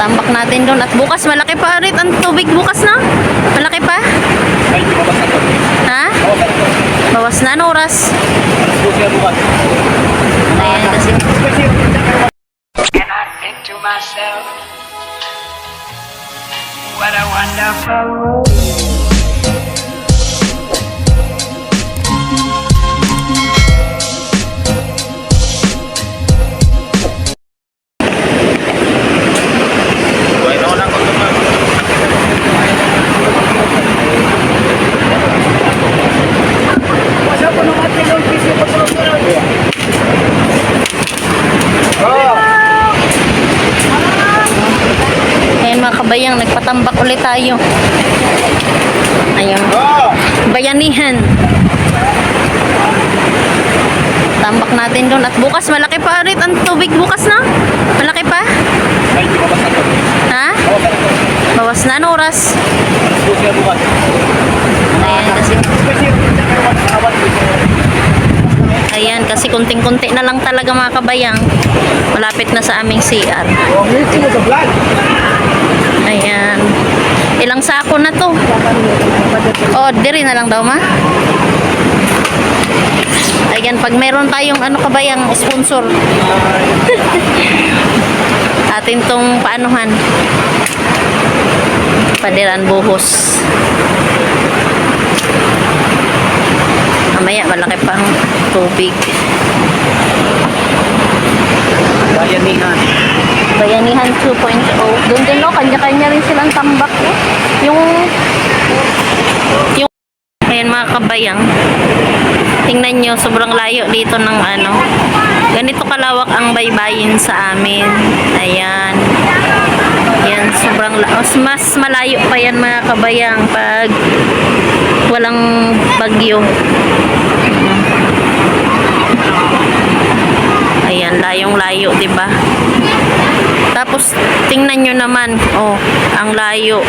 Tambak natin doon. At bukas, malaki pa rin ang tubig bukas na. Malaki pa. Ay? Ha? Bawasan ito. Bawas na. Ano oras? Na. Ayan kasi. Myself, what a wonderful world. Kabayang, nagpatambak ulit tayo. Ayun. Oh! Bayanihan. Tambak natin doon. At bukas, malaki pa rin ang tubig bukas na. Malaki pa. Ha? Bawas na. Ano oras? Ayan kasi. Ayan kasi kunting-kunti na lang talaga mga kabayang. Malapit na sa aming CR. Ayan. Ilang sako na to? Oh, diri na lang daw ma. Ayan, pag meron tayong ano kabayang sponsor. Atin tong paanuhan. Padiran buhos. Mamaya, malaki pang tubig. Bayanihan. Bayanihan 2.0. Doon din? Kanya-kanya rin silang tambak, no? Yung... Yung... Ayan, mga kabayang. Tingnan nyo, sobrang layo dito ng ano. Ganito kalawak ang baybayin sa amin. Ayan. Yan, sobrang la- mas, mas malayo pa yan mga kabayang pag walang bagyo. Ayan, layong-layo, 'di ba? Tapos tingnan nyo naman, oh, ang layo.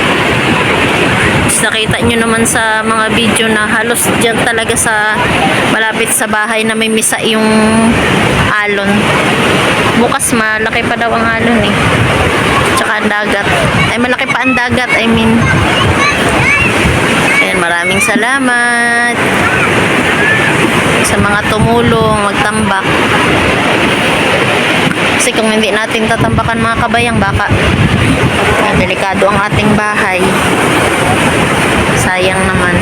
Tapos nakita nyo naman sa mga video na halos dyan talaga sa malapit sa bahay na may misa yung alon. Bukas malaki pa daw ang alon eh. Tsaka ang dagat. Ay malaki pa ang dagat, I mean. Ayan, maraming salamat sa mga tumulong, magtambak. Kasi kung hindi natin tatambakan mga kabayang, baka ah, delikado ang ating bahay. Sayang naman.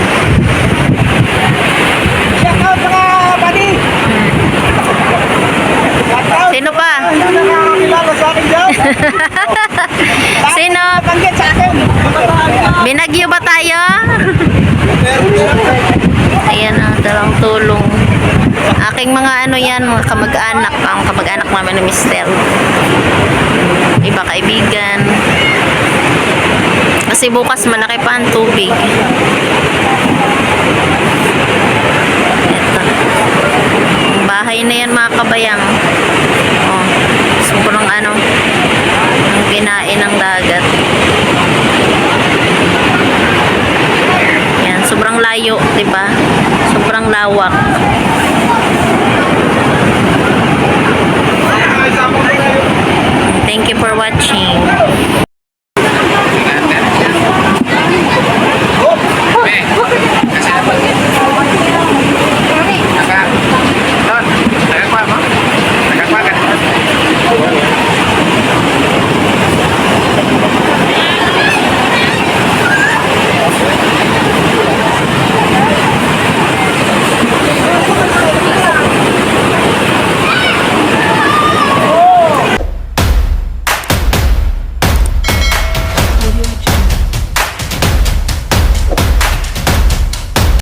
Shout out mga buddy! Sino pa? Sino? Binagyo ba tayo? Ayan ang dalawang tulong. Aking mga ano yan, mga kamag-anak, ang kamag-anak naman ni Mister. Iba kaibigan. Kasi bukas malaki pa ang tubig. Ito. Bahay na yan mga kabayang. Oh, sobrang ano, ang kinain ng dagat.